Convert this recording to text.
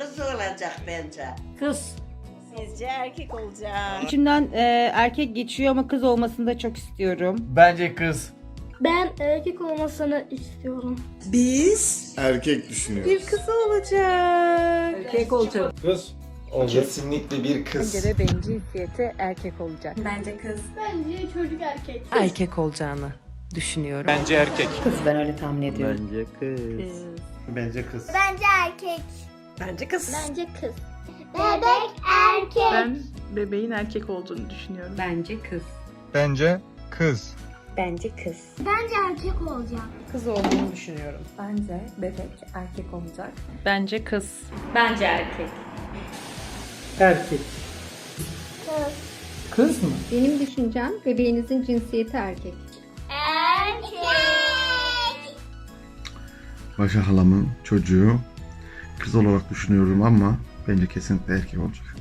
kız olacak bence. Kız. Sizce erkek olacak. İçimden e, erkek geçiyor ama kız olmasını da çok istiyorum. Bence kız. Ben erkek olmasını istiyorum. Biz Erkek düşünüyoruz. bir kız olacak. Erkek olacak. Kız. Kesinlikle bir kız. göre benim cinsiyeti erkek olacak. Bence kız. Bence çocuk erkek. Erkek olacağını düşünüyorum. Bence erkek. Kız ben öyle tahmin ediyorum. Bence kız. Bence kız. Bence erkek. Bence kız. Bence kız. Bebek erkek. Ben bebeğin erkek olduğunu düşünüyorum. Bence kız. Bence kız. Bence kız. Bence erkek olacak. Kız olduğunu düşünüyorum. Bence bebek erkek olacak. Bence kız. Bence erkek. Erkek. Kız mı? Benim düşüncem bebeğinizin cinsiyeti erkek. Erkek. Başak halamın çocuğu kız olarak düşünüyorum ama bence kesinlikle erkek olacak.